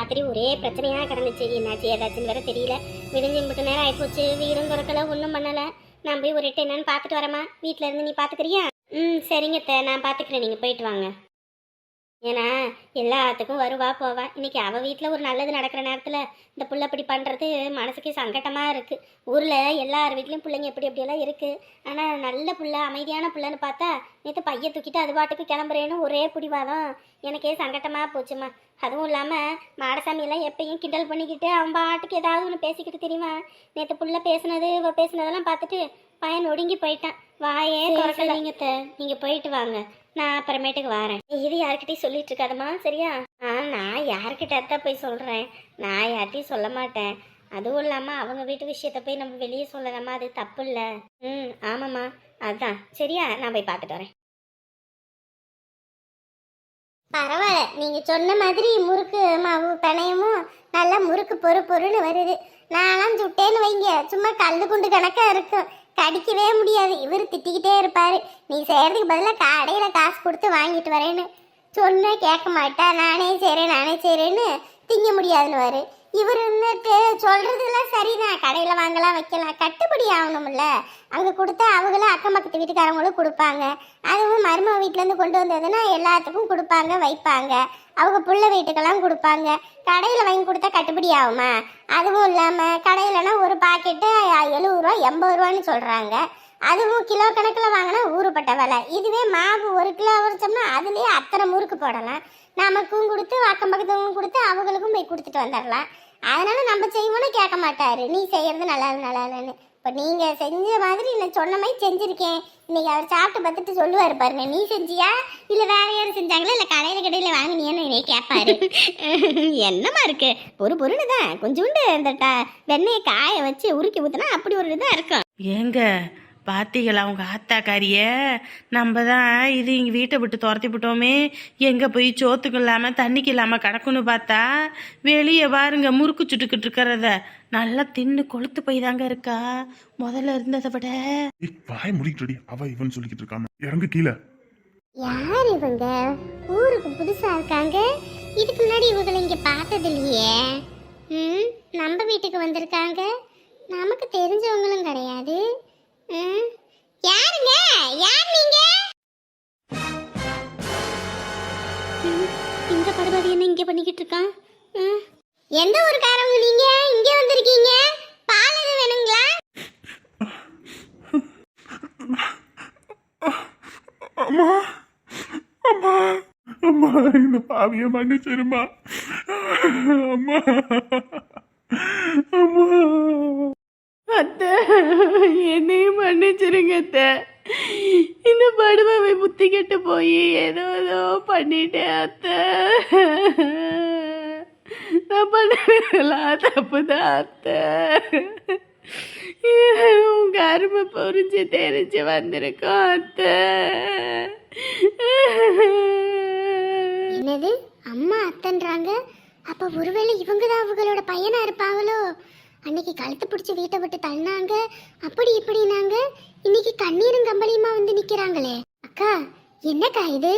ராத்திரி ஒரே பிரச்சனையாக கிடந்துச்சு. என்னாச்சு ஏதாச்சுன்னு வேற தெரியல. விடிஞ்சு மட்டும் நேரம் ஆயிப்போச்சு. வீடும் திறக்கல ஒன்றும் பண்ணலை. நான் போய் ஒரு எட்டு என்னன்னு பார்த்துட்டு வரேம்மா. வீட்டில் இருந்து நீ பார்த்துக்கிறியா? ம் சரிங்க அத்தை. நான் பார்த்துக்கிறேன். நீங்கள் போயிட்டு வாங்க. ஏன்னா எல்லாத்துக்கும் வருவா போவா. இன்னைக்கு அவள் வீட்டில் ஒரு நல்லது நடக்கிற நேரத்தில் இந்த புள்ள இப்படி பண்ணுறது மனசுக்கு சங்கட்டமாக இருக்குது ஊரில் எல்லார் வீட்லேயும் பிள்ளைங்க எப்படி எப்படியெல்லாம் இருக்குது ஆனால் நல்ல புள்ள அமைதியான புள்ளன்னு பார்த்தா நேற்று பைய தூக்கிட்டு அது பாட்டுக்கு கிளம்புறேன்னு ஒரே பிடிவாதம். எனக்கே சங்கட்டமாக போச்சுமா. அதுவும் இல்லாமல் மாடசாமியெல்லாம் எப்பயும் கிண்டல் பண்ணிக்கிட்டு அவன் பாட்டுக்கு ஏதாவது ஒன்று பேசிக்கிட்டு தெரியுமா? நேற்று புள்ள பேசுனது பேசுனதெல்லாம் பார்த்துட்டு பையன் ஒடுங்கி போயிட்டான். வாயே திறக்கலைங்க நீங்கள் போயிட்டு வாங்க. நான் அப்புறமேட்டுக்கு வரேன். இது யார்கிட்டயும் சொல்லிட்டு இருக்காதம்மா சரியா? ஆ நான் யார்கிட்ட தான் போய் சொல்கிறேன் நான் யார்கிட்டயும் சொல்ல மாட்டேன். அதுவும் இல்லாமல் அவங்க வீட்டு விஷயத்த போய் நம்ம வெளியே சொல்லலாமா? அது தப்பு இல்லை. ம் ஆமாம்மா. அதான் சரியா? நான் போய் பார்த்துட்டு வரேன். பரவாயில்ல. நீங்கள் சொன்ன மாதிரி முறுக்கு மாவு பிணையமும் நல்லா முறுக்கு பொறு பொருன்னு வருது. நான்லாம் சுட்டேன்னு வைங்க. சும்மா கல்லு குண்டு கணக்காக இருக்கும். கடிக்கவே முடியாது. இவர் திட்டிக்கிட்டே இருப்பார். நீ செய்கிறதுக்கு பதிலாக கடையில் காசு கொடுத்து வாங்கிட்டு வரேன்னு. சொன்னே கேட்க மாட்டா. நானே செய்கிறேன் நானே செய்கிறேன்னு திங்க முடியாதுன்னு இவர் இருந்துட்டு சொல்றதெல்லாம் சரிதான் கடையில் வாங்கலாம் வைக்கலாம். கட்டுப்படி ஆகணும்ல. அங்கே கொடுத்தா அவங்களும் அக்கம் பக்கத்து வீட்டுக்காரவங்களும் கொடுப்பாங்க. அதுவும் மருமக வீட்டிலேருந்து கொண்டு வந்ததுன்னா எல்லாத்துக்கும் கொடுப்பாங்க வைப்பாங்க. அவங்க புள்ள வீட்டுக்கெல்லாம் கொடுப்பாங்க. கடையில் வாங்கி கொடுத்தா கட்டுப்படி ஆகுமா? அதுவும் இல்லாமல் கடையிலனா ஒரு பாக்கெட்டு எழுபது ரூபா எண்பது ரூபான்னு சொல்கிறாங்க அதுவும் கிலோ கணக்கில் வாங்கினா ஊறுபட்ட விலை. இதுவே மாவு ஒரு கிலோ உரைச்சோம்னா அதுலேயே அத்தனை முறுக்கு போடலாம். நமக்கும் கொடுத்து அக்கம் பக்கத்துக்கும் கொடுத்து அவங்களுக்கும் போய் கொடுத்துட்டு வந்துடலாம் அதனால நம்ம செய்வோன்னு கேட்க மாட்டாரு. நீ செய்யறது நல்லா நல்லா இல்லைன்னு இப்போ நீங்கள் செஞ்ச மாதிரி நான் சொன்ன மாதிரி செஞ்சுருக்கேன். இன்னைக்கு அவர் சாப்பிட்டு பார்த்துட்டு சொல்லுவார் பாருங்க நீ செஞ்சியா? இல்லை வேற யாரும் செஞ்சாங்களா? இல்லை கடையில் கடையில் வாங்கினியான்னு என்னை கேட்பாரு. என்னமா இருக்கு? ஒரு பொருள் தான். கொஞ்சோண்டு இந்த வெண்ணெயை காய வச்சு உருக்கி ஊற்றினா அப்படி ஒரு இதாக இருக்கும். ஏங்க பாத்தீங்களா உங்க ஆத்தாக்காரிய? நம்ம தான் இது இங்க வீட்டை விட்டு துரத்தி விட்டோமே. எங்க போய் சோத்துக்கு இல்லாம தண்ணிக்கு இல்லாம கிடக்குன்னு பார்த்தா வெளியே பாருங்க முறுக்கு சுட்டுக்கிட்டு இருக்கிறத. நல்லா தின்னு கொளுத்து போய் தாங்க இருக்கா? முதல்ல இருந்ததை விட. வாய் முடிக்கிட்டடி. அவ இவன் சொல்லிக்கிட்டு இருக்காம. இறங்கு கீழே. யார் இவங்க? ஊருக்கு புதுசா இருக்காங்க. இதுக்கு முன்னாடி இவங்களை இங்க பார்த்தது இல்லையே. ம் நம்ம வீட்டுக்கு வந்திருக்காங்க. நமக்கு தெரிஞ்சவங்களும் கிடையாது. யாருங்க? யார் நீங்க? இந்த படுபாடி என்ன இங்க பண்ணிக்கிட்டு இருக்கான் ம். எந்த ஊருக்காரவங்க நீங்க? இங்க வந்திருக்கீங்க. பால் எதுவும் வேணுங்களா? அம்மா. அம்மா. அம்மா இந்த பாவிய மன்னிச்சிருமா. அம்மா. அம்மா. அத்தை என்னையும் மன்னிச்சிருங்க அத்தை. இந்த படுபாவை புத்தி கெட்டு போய் ஏதோ ஏதோ பண்ணிட்டேன் அத்தை. நான் பண்ணலாம் தப்புதான் அத்தை. உங்க அருமை பொறிஞ்சு தெரிஞ்சு வந்திருக்கோம் அத்தை. என்னது? அம்மா அத்தன்றாங்க. அப்ப ஒருவேளை இவங்க தான் அவங்களோட பையனா இருப்பாங்களோ? அன்னைக்கு கழுத்து பிடிச்சி வீட்டை விட்டு தள்ளினாங்க. அப்படி இப்படினாங்க இன்னைக்கு கண்ணீரும் கம்பளியுமா வந்து நிக்கிறாங்களே. அக்கா என்னக்கா இது?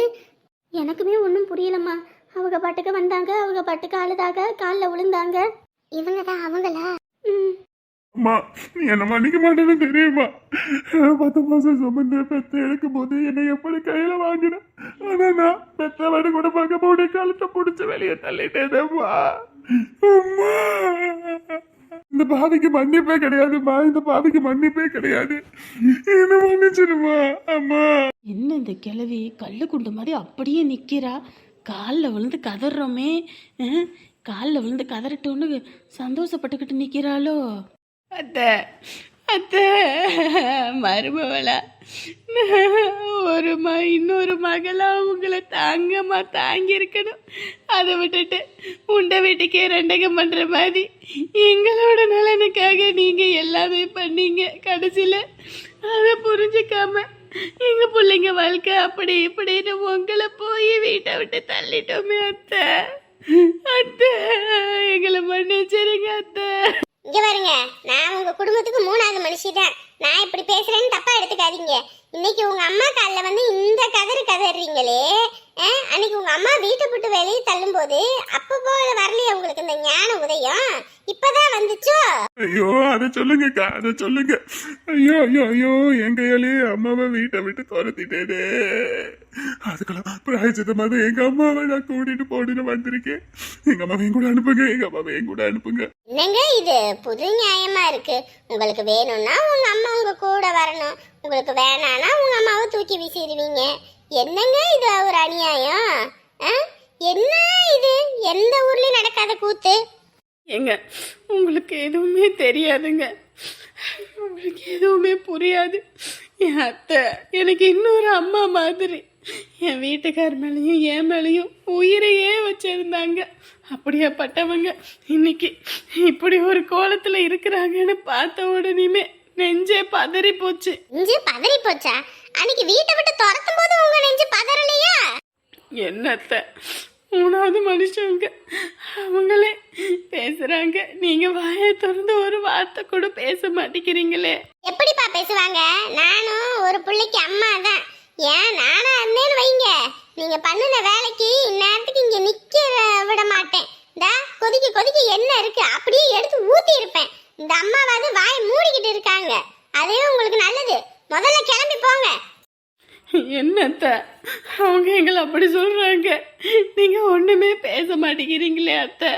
எனக்குமே ஒன்றும் புரியலம்மா. அவங்க பாட்டுக்கு வந்தாங்க அவங்க பாட்டுக்கு அழுதாக காலில் விழுந்தாங்க. இவங்க தான் அவங்களா அம்மா நீ என்ன மன்னிக்க மாட்டேன்னு தெரியுமா? பத்து மாசம் சுமந்து பெத்த எடுக்கும் போது என்னை எப்படி கையில வாங்கின? ஆனா நான் பெத்த வீடு கூட பார்க்க போட காலத்தை பிடிச்சி வெளியே தள்ளிட்டேதம்மா அம்மா. இந்த பாவிக்கு மன்னிப்பே கிடையாதும்மா. இந்த பாவிக்கு மன்னிப்பே கிடையாது. என்ன மன்னிச்சிருமா அம்மா. என்ன இந்த கிழவி? கல்லு குண்டு மாதிரி அப்படியே நிற்கிறா காலில் விழுந்து கதறோமே. காலில் விழுந்து கதறட்டோன்னு சந்தோஷப்பட்டுக்கிட்டு நிற்கிறாளோ அத்தை அத்தை மருமவளா ஒரு ம இன்னொரு மகளா உங்களை தாங்கம்மா தாங்கியிருக்கணும். அதை விட்டுட்டு உண்டை வீட்டுக்கே ரெண்டகம் பண்ணுற மாதிரி எங்களோட நலனுக்காக நீங்கள் எல்லாமே பண்ணீங்க கடைசியில். அதை புரிஞ்சுக்காம எங்கள் பிள்ளைங்க வாழ்க்கை அப்படி இப்படின்னு உங்களை போய் வீட்டை விட்டு தள்ளிட்டோமே அத்தை. அத்தை எங்களை மன்னிச்சிருங்க அத்தை. இங்க பாருங்க நான் உங்க குடும்பத்துக்கு மூணாவது மனுஷி தான். நான் இப்படி பேசுறேன்னு தப்பா எடுத்துக்காதீங்க. இன்னைக்கு உங்க அம்மா காலில் வந்து இந்த கதறு கதறீங்களே. அன்னைக்கு உங்க அம்மா வீட்டை விட்டு வெளியே தள்ளும்போது அப்போ போல வரலையே உங்களுக்கு இந்த ஞான உதயம்? இப்பதான் வந்துச்சோ? ஐயோ அதை சொல்லுங்கக்கா அதை சொல்லுங்க. ஐயோ ஐயோ ஐயோ என் கையாலே அம்மாவை வீட்டை விட்டு துரத்திட்டேனே. அதுக்கெல்லாம் பிராயச்சித்தமாக எங்க அம்மாவை நான் கூட்டிட்டு போட்டுன்னு வந்திருக்கேன். எங்க அம்மாவை என் கூட அனுப்புங்க எங்க அம்மாவை என் கூட அனுப்புங்க. என்னங்க இது? புது நியாயமா இருக்கு. உங்களுக்கு வேணும்னா உங்க அம்மா உங்க கூட வரணும். உங்களுக்கு வேணானா உங்க அம்மாவை தூக்கி வீசிடுவீங்க. என்னங்க இது ஒரு அநியாயம்? என்ன இது? எந்த ஊர்லயும் நடக்காத கூத்து? ஏங்க உங்களுக்கு எதுவுமே தெரியாதுங்க. உங்களுக்கு எதுவுமே புரியாது. என் அத்தை எனக்கு இன்னொரு அம்மா மாதிரி. என் வீட்டுக்கார் மேலேயும் என் மேலேயும் உயிரையே வச்சிருந்தாங்க. அப்படியாப்பட்டவங்க இன்னைக்கு இப்படி ஒரு கோலத்தில் இருக்கிறாங்கன்னு பார்த்த உடனேயுமே நெஞ்சே பதறி போச்சு நெஞ்சு பதறி போச்சா அன்னைக்கு வீட்டை விட்டு துரத்தும் போது உங்க நெஞ்சு பதறலையா? என்னத்த? மூணாவது மனுஷங்க. அவங்களே பேசுறாங்க. நீங்க வாயை திறந்து ஒரு வார்த்தை கூட பேச மாட்டேங்கிறீங்களே. எப்படிப்பா பேசுவாங்க? நானும் ஒரு பிள்ளைக்கு அம்மா தான் ஏன் நானா இருந்தேன்னு வைங்க. நீங்க பண்ணின வேலைக்கு இந்நேரத்துக்கு இங்க நிக்க விட மாட்டேன் இந்த கொதிக்க கொதிக்க என்ன இருக்கு அப்படியே எடுத்து ஊத்தி இருப்பேன் இந்த அம்மாவாவது வாயை மூடிக்கிட்டு இருக்காங்க அதே உங்களுக்கு நல்லது முதல்ல கிளம்பி போங்க என்னத்த? அவங்க எங்களை அப்படி சொல்றாங்க. நீங்க ஒண்ணுமே பேச மாட்டேங்கிறீங்களே அத்தை.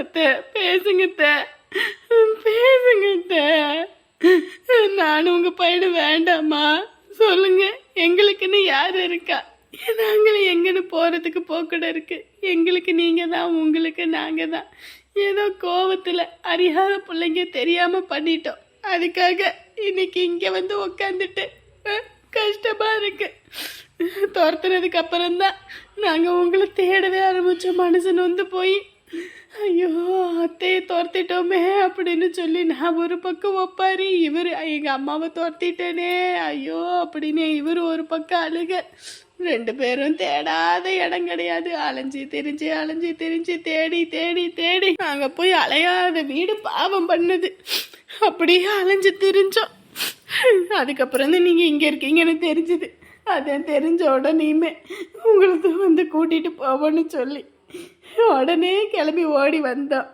அத்தை பேசுங்க அத்தை பேசுங்க நானும் உங்க பையனு வேண்டாமா சொல்லுங்க எங்களுக்குன்னு யார் இருக்கா? நாங்களும் எங்கன்னு போறதுக்கு போக்கூட இருக்கு. எங்களுக்கு நீங்க தான் உங்களுக்கு நாங்க தான் ஏதோ கோவத்தில் அறியாத பிள்ளைங்க தெரியாம பண்ணிட்டோம். அதுக்காக இன்னைக்கு இங்க வந்து உக்காந்துட்டு கஷ்டமாக கஷ்டமா இருக்கு. துரத்துனதுக்கு அப்புறம்தான் நாங்க உங்களை தேடவே ஆரம்பித்தோம் மனசு நொந்து போய் ஐயோ அத்தையை துரத்திட்டோமே அப்படின்னு சொல்லி நான் ஒரு பக்கம் ஒப்பாரி இவர் எங்க அம்மாவை துரத்திட்டேனே ஐயோ அப்படின்னு இவர் ஒரு பக்கம் அழுக. ரெண்டு பேரும் தேடாத இடம் கிடையாது. அலைஞ்சு திரிஞ்சு அலைஞ்சு திரிஞ்சு தேடி தேடி தேடி. நாங்க போய் அலையாத வீடு பாவம் பண்ணுது. அப்படியே அலைஞ்சு திரிஞ்சோம். அதுக்கப்புறம் தான் நீங்க இங்க இருக்கீங்கன்னு தெரிஞ்சுது. அதான் தெரிஞ்ச உடனேயுமே உங்களுக்கு வந்து கூட்டிட்டு போவோன்னு சொல்லி உடனே கிளம்பி ஓடி வந்தோம்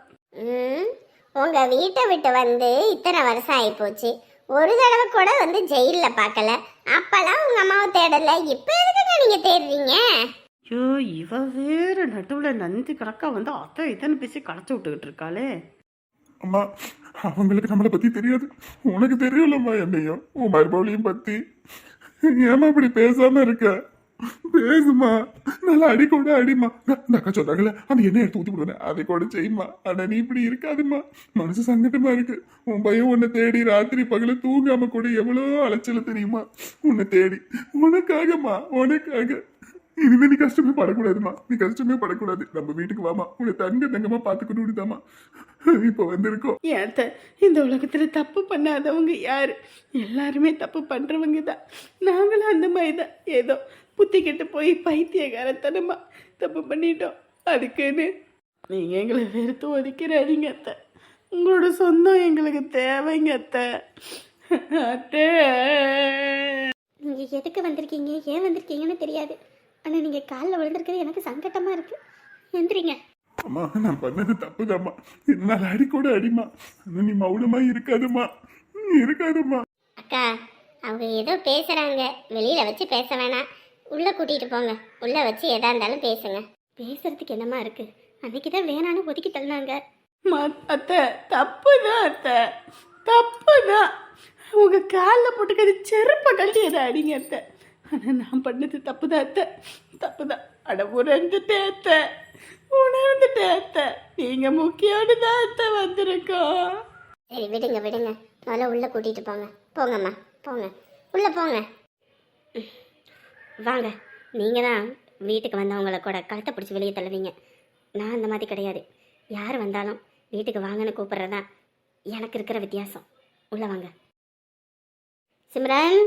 ம், உங்க வீட்டை விட்டு வந்து இத்தனை வருஷம் ஆகி போச்சு ஒரு தடவை கூட வந்து ஜெயில்ல பார்க்கல. அப்பெல்லாம் உங்க அம்மாவை தேடல. இப்ப எதுக்குங்க நீங்க தேடுறீங்க? ஐயோ இவ வேற நடுவில் நந்தி கணக்கா வந்து அத்தை இதன்னு பேசி களைச்சு விட்டுக்கிட்டு இருக்காளே. அம்மா அவங்களுக்கு நம்மளை பற்றி தெரியாது. உனக்கு தெரியலம்மா என்னையும் உன் மறுபடியும் பற்றி ஏமா இப்படி பேசாமல் இருக்க? பேசுமா நல்லா அடி கூட அடிமா இந்த அக்கா சொன்னாங்கல்ல அந்த எண்ணெய் எடுத்து ஊற்றி விடுவேன் அதை கூட செய்யுமா ஆனால் நீ இப்படி இருக்காதும்மா. மனசு சங்கட்டமா இருக்கு. உன் பையன் உன்னை தேடி ராத்திரி பகல தூங்காம கூட எவ்வளோ அலைச்சல தெரியுமா? உன்னை தேடி. உனக்காகம்மா உனக்காக. இனிமே நீ கஷ்டமே படக்கூடாதுமா. நீ கஷ்டமே படக்கூடாது. நம்ம வீட்டுக்கு வாமா உன்னை தங்க தங்கமா பாத்துக்கணும்னு தாமா இப்ப வந்திருக்கோம். ஏத்த இந்த உலகத்துல தப்பு பண்ணாதவங்க யாரு? எல்லாருமே தப்பு பண்றவங்க தான். நாங்களும் அந்த மாதிரி தான். ஏதோ புத்தி கெட்டு போய் பைத்தியகாரத்தனமா தப்பு பண்ணிட்டோம். அதுக்குன்னு நீங்க எங்களை வெறுத்து ஒதுக்கிறாதீங்க அத்தை. உங்களோட சொந்தம் எங்களுக்கு தேவைங்க அத்தை. அத்தை. நீங்க எதுக்கு வந்திருக்கீங்க? ஏன் வந்திருக்கீங்கன்னு தெரியாது. ஆனா நீங்க காலில் விழுந்திருக்கிறது எனக்கு சங்கட்டமா இருக்கு. எந்திரிங்க. அம்மா நான் பண்ணது தப்புதாம்மா. என்னால அடி கூட அடிமா ஆனா நீ மௌனமா இருக்காதுமா இருக்காதுமா அக்கா அவங்க ஏதோ பேசுறாங்க. வெளியில வச்சு பேச வேணாம். உள்ள கூட்டிட்டு போங்க. உள்ள வச்சு எதா இருந்தாலும் பேசுங்க. பேசுறதுக்கு என்னமா இருக்கு? அன்னைக்கு தான் வேணான்னு ஒதுக்கி தள்ளினாங்க அத்தை தப்பு தான் அத்தை. தப்பு தான் உங்க காலில் போட்டுக்கிறது செருப்பை கழட்டி எதை அடிங்க அத்தை. ஆனால் நான் பண்ணது தப்பு தான் அத்தை? தப்பு தான் அட உணர்ந்துட்டேன் அத்தை. உணர்ந்துட்டேன் அத்தை. நீங்கள் முக்கியம்னு தான் அத்தை வந்திருக்கோம். சரி விடுங்க விடுங்க. முதல்ல உள்ள கூட்டிட்டு போங்க. போங்கம்மா போங்க. உள்ள போங்க. வாங்க. நீங்க தான் வீட்டுக்கு வந்தவங்கள கூட கழுத்தை பிடிச்சி வெளியே தள்ளுவீங்க. நான் அந்த மாதிரி கிடையாது. யார் வந்தாலும் வீட்டுக்கு வாங்கன்னு கூப்பிட்றதான் எனக்கு இருக்கிற வித்தியாசம். உள்ள வாங்க. சிம்ரன்?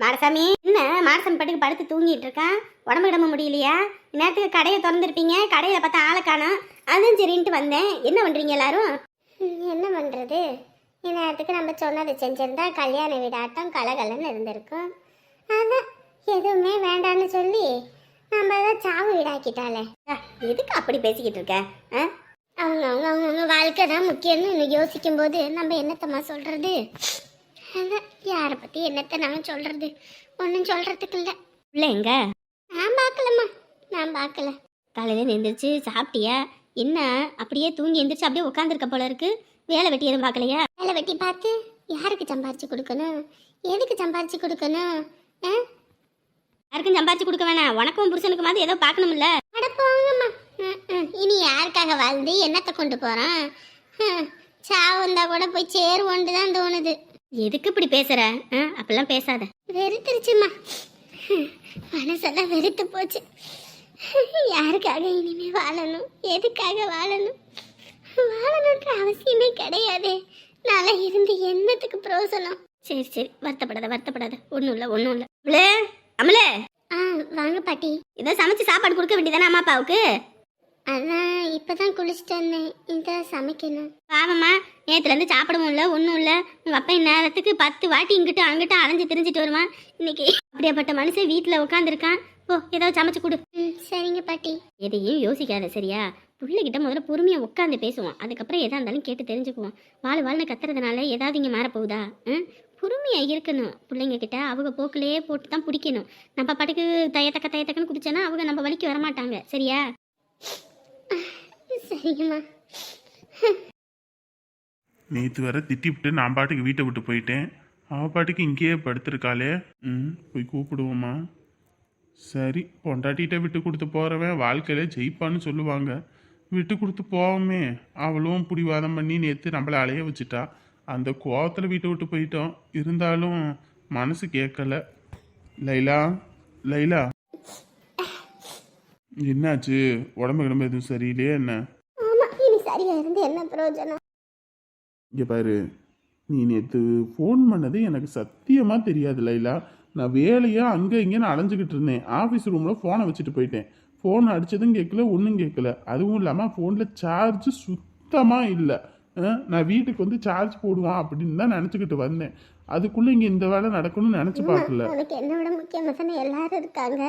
மாரசாமி என்ன மாரசாமி பாட்டுக்கு படுத்து தூங்கிட்டு இருக்கான் உடம்பு கிடம்ப முடியலையா? நேரத்துக்கு கடையை திறந்துருப்பீங்க கடையில் பார்த்தா ஆளை காணோம். அதுவும் சரின்ட்டு வந்தேன். என்ன பண்ணுறீங்க எல்லாரும்? என்ன பண்ணுறது இந்நேரத்துக்கு நம்ம சொன்னதை செஞ்சிருந்தா கல்யாண வீடாட்டம் கலகலன்னு இருந்திருக்கும். அதான் எதுவுமே வேண்டான்னு சொல்லி நம்ம தான் சாவு வீடாக்கிட்டாலே எதுக்கு அப்படி பேசிக்கிட்டு இருக்க? ஆ? அவங்க அவங்க அவங்க வாழ்க்கை தான் முக்கியம்னு யோசிக்கும் போது நம்ம என்னத்தம்மா சொல்றது? அதான் யாரை பத்தி என்னத்த நம்ம சொல்றது? ஒன்றும் சொல்றதுக்கு இல்லை. பிள்ளை எங்க? நான் பார்க்கலம்மா நான் பார்க்கல காலையில எந்திரிச்சு சாப்பிட்டியா? என்ன? அப்படியே தூங்கி எந்திரிச்சு அப்படியே உட்காந்துருக்க போல இருக்கு. வேலை வெட்டி எதுவும் பார்க்கலையா வேலை வெட்டி பார்த்து யாருக்கு சம்பாரிச்சு கொடுக்கணும்? எதுக்கு சம்பாரிச்சு கொடுக்கணும்? யாருக்கும் சம்பாதிச்சு கொடுக்க வேணாம். உனக்கும் புருஷனுக்கு மாதிரி ஏதோ பார்க்கணும்ல. அட போங்கம்மா. ம், ம். இனி யாருக்காக வாழ்ந்து என்னத்தை கொண்டு போறான்? ஹம், சாவு வந்தா கூட போய் சேருவோண்டு தான் தோணுது. எதுக்கு இப்படி பேசுற? ஆ, அப்படிலாம் பேசாத. வெறுத்துருச்சுமா மனசெல்லாம் வெறுத்து போச்சு. யாருக்காக இனிமே வாழணும்? எதுக்காக வாழணும்? வாழணுன்ற அவசியமே கிடையாதே. நல்லா இருந்து என்னத்துக்கு பிரயோசனம்? சரி சரி. வருத்தப்படாத வருத்தப்படாத. ஒன்றும் இல்லை ஒன்றும் இல்லை. அமலே அமலே. ஆ வாங்க பாட்டி. ஏதோ சமைச்சு சாப்பாடு கொடுக்க வேண்டியதானே அம்மா அப்பாவுக்கு? அதான் இப்பதான் குளிச்சுட்டு வந்தேன். இதான் சமைக்கணும். பாவம்மா நேற்றுலேருந்து சாப்பிடவும் இல்லை ஒன்றும் இல்லை. உங்கள் அப்பா நேரத்துக்கு பத்து வாட்டி இங்கிட்ட அங்கிட்ட அலைஞ்சு திரிஞ்சிட்டு வருவான். இன்னைக்கு அப்படியாப்பட்ட மனுஷன் வீட்டில் உட்காந்துருக்கான் ஓ ஏதோ சமைச்சு கொடு. ம் சரிங்க பாட்டி. எதையும் யோசிக்காத சரியா? பிள்ளைகிட்ட முதல்ல பொறுமையாக உட்காந்து பேசுவோம். அதுக்கப்புறம் எதா இருந்தாலும் கேட்டு தெரிஞ்சுக்குவோம். வாழ் வாழ்னு கத்துறதுனால ஏதாவது இங்கே மாறப்போகுதா? ம்? பொறுமையாக இருக்கணும். பிள்ளைங்க கிட்ட அவங்க போக்கிலேயே போட்டு தான் பிடிக்கணும். நம்ம பாட்டுக்கு தயத்தக்க தயத்தக்கன்னு குடிச்சோன்னா அவங்க நம்ம வலிக்கு வரமாட்டாங்க. சரியா? சரிங்கம்மா நேற்று வர திட்டிவிட்டு நான் பாட்டுக்கு வீட்டை விட்டு போயிட்டேன். அவள் பாட்டுக்கு இங்கேயே படுத்திருக்காளே. ம் போய் கூப்பிடுவோமா சரி பொண்டாட்டிகிட்ட விட்டு கொடுத்து போகிறவன் வாழ்க்கையில ஜெயிப்பான்னு சொல்லுவாங்க. விட்டு கொடுத்து போவோமே. அவளும் பிடிவாதம் பண்ணி நேற்று நம்மளை அலைய வச்சுட்டா. அந்த கோவத்தில் வீட்டை விட்டு போயிட்டோம். இருந்தாலும் மனசு கேட்கல. லைலா லைலா. என்னாச்சு? உடம்பு கிடம்பு எதுவும் சரியில்லையே என்ன? ஆமா இனி சரியா இருந்து என்ன பிரயோஜனம்? இங்கே பாரு நீ நேற்று ஃபோன் பண்ணது எனக்கு சத்தியமாக தெரியாது லைலா. நான் வேலையாக அங்கே இங்கேன்னு அலைஞ்சிக்கிட்டு இருந்தேன். ஆஃபீஸ் ரூமில் ஃபோனை வச்சுட்டு போயிட்டேன். ஃபோன் அடித்ததும் கேட்கல ஒன்றும் கேட்கல அதுவும் இல்லாமல் ஃபோனில் சார்ஜ் சுத்தமாக இல்லை. நான் வீட்டுக்கு வந்து சார்ஜ் போடுவான் அப்படின்னு தான் நினச்சிக்கிட்டு வந்தேன். அதுக்குள்ளே இங்கே இந்த வேலை நடக்கணும்னு நினச்சி பார்க்கல. என்னோட முக்கியமாக தானே எல்லாரும் இருக்காங்க.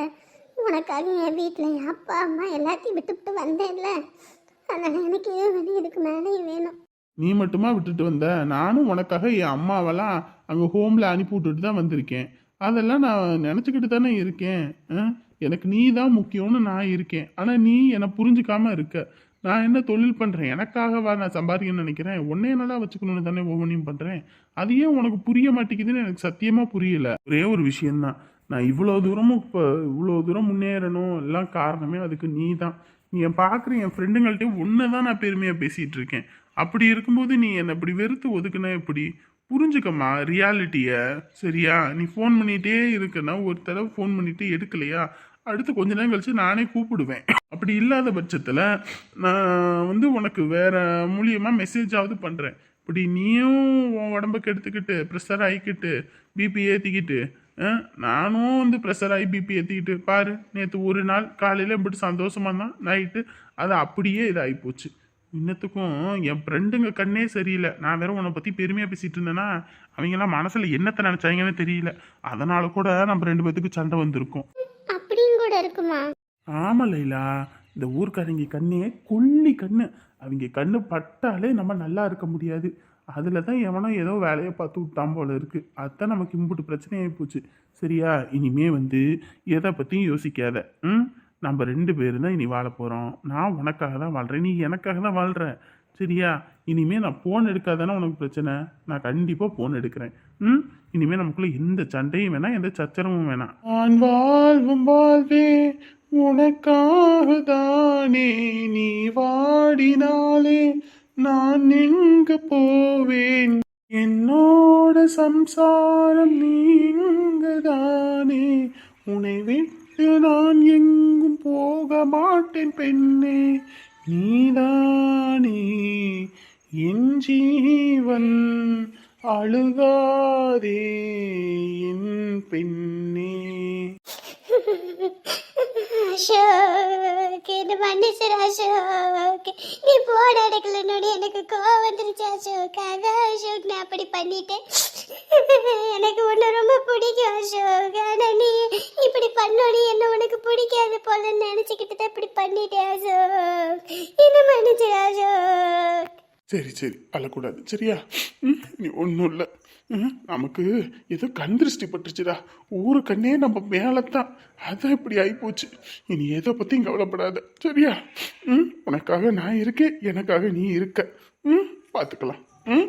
உனக்காக என் வீட்டில் என் அப்பா அம்மா எல்லாத்தையும் விட்டுவிட்டு வந்தேன்ல. அதனால் எனக்கு இது வேணும் இதுக்கு மேலேயும் வேணும்? நீ மட்டுமா விட்டுட்டு வந்த? நானும் உனக்காக என் அம்மாவெல்லாம் அங்கே ஹோமில் அனுப்பி விட்டுட்டு தான் வந்திருக்கேன். அதெல்லாம் நான் நினச்சிக்கிட்டு தானே இருக்கேன். ஆ? எனக்கு நீ தான் முக்கியம்னு நான் இருக்கேன். ஆனால் நீ என்னை புரிஞ்சுக்காம இருக்க. நான் என்ன தொழில் பண்ணுறேன் எனக்காகவா நான் சம்பாதிக்கணும்னு நினைக்கிறேன்? உன்னைய நல்லா வச்சுக்கணும்னு தானே ஒவ்வொன்றையும் பண்ணுறேன் அது ஏன் உனக்கு புரிய மாட்டேங்குதுன்னு எனக்கு சத்தியமாக புரியல. ஒரே ஒரு விஷயந்தான் நான் இவ்வளோ தூரமும் இப்போ இவ்வளோ தூரம் முன்னேறணும். எல்லாம் காரணமே அதுக்கு நீ தான் நீ என் பார்க்குற என் ஃப்ரெண்டுங்கள்ட்டே ஒன்று தான் நான் பெருமையாக பேசிகிட்டு இருக்கேன். அப்படி இருக்கும்போது நீ என்னை இப்படி வெறுத்து ஒதுக்குனா எப்படி? புரிஞ்சுக்கம்மா ரியாலிட்டியை சரியா? நீ ஃபோன் பண்ணிகிட்டே இருக்கனா ஒரு தடவை ஃபோன் பண்ணிட்டு எடுக்கலையா? அடுத்து கொஞ்ச நேரம் கழிச்சு நானே கூப்பிடுவேன். அப்படி இல்லாத பட்சத்தில் நான் வந்து உனக்கு வேற மூலியமாக மெசேஜாவது பண்ணுறேன் இப்படி நீயும் உன் உடம்ப கெடுத்துக்கிட்டு ப்ரெஷர் ஆகிக்கிட்டு பிபி ஏற்றிக்கிட்டு நானும் வந்து ப்ரெஷர் ஆகி பிபி ஏற்றிக்கிட்டு பாரு நேற்று ஒரு நாள் காலையில் இப்படி சந்தோஷமா தான் நைட்டு அது அப்படியே இதாகி போச்சு. இன்னத்துக்கும் என் ஃப்ரெண்டுங்க கண்ணே சரியில்லை. நான் வேற உன்னை பற்றி பெருமையாக பேசிட்டு இருந்தேன்னா அவங்கெல்லாம் மனசில் என்னத்தை நினச்சாங்கன்னு தெரியல. அதனால கூட நம்ம ரெண்டு பேத்துக்கு சண்டை வந்திருக்கோம். கூட இருக்குமா? ஆமா லைலா. இந்த ஊர்க்காரங்க கண்ணே கொல்லி கண்ணு. அவங்க கண்ணு பட்டாலே நம்ம நல்லா இருக்க முடியாது. அதில் தான் எவனோ ஏதோ வேலையை பார்த்து விட்டான் போல இருக்குது அதுதான் நமக்கு இம்புட்டு பிரச்சனையாகி போச்சு. சரியா? இனிமே வந்து எதை பற்றியும் யோசிக்காத. ம்? நம்ம ரெண்டு பேரும் தான் இனி வாழ போகிறோம் நான் உனக்காக தான் வாழ்கிறேன் நீ எனக்காக தான் வாழ்கிற சரியா? இனிமேல் நான் ஃபோன் எடுக்காதானே உனக்கு பிரச்சனை? நான் கண்டிப்பாக ஃபோன் எடுக்கிறேன். ம்? இனிமேல் நமக்குள்ளே எந்த சண்டையும் வேணாம் எந்த சச்சரவும் வேணாம். நான் வாழ்வும் வாழ்வே உனக்காக தானே நீ வாடினாலே நான் எங்க போவேன்? என்னோட சம்சாரம் நீங்கதானே? உன்னை விட்டு நான் எங்கும் போக மாட்டேன் பெண்ணே. நீதானே. என் ஜீவன் அழுகாதே என் பெண்ணே. அசோக் என்ன மன்னிச்சிரு அசோக். நீ போட எடுக்கலனோட எனக்கு கோவம் வந்துருச்சு அசோக். அதான் அசோக் நான் அப்படி பண்ணிட்டேன். எனக்கு உன்னை ரொம்ப பிடிக்கும் அசோக். ஆனா நீ இப்படி பண்ணோடி என்ன உனக்கு பிடிக்காது போலன்னு நினைச்சுக்கிட்டு தான் இப்படி பண்ணிட்டேன் அசோக். என்ன மன்னிச்சிரு அசோக்? சரி சரி அழக்கூடாது. சரியா? நீ ஒன்றும் இல்லை. நமக்கு ஏதோ கண் திருஷ்டி பட்டுச்சுடா ஊரு கண்ணே நம்ம மேலே தான் அதான் இப்படி ஆகிப்போச்சு இனி எதை பற்றியும் கவலைப்படாத. சரியா? ம்? உனக்காக நான் இருக்கேன். எனக்காக நீ இருக்க. ம்? பார்த்துக்கலாம் ம்?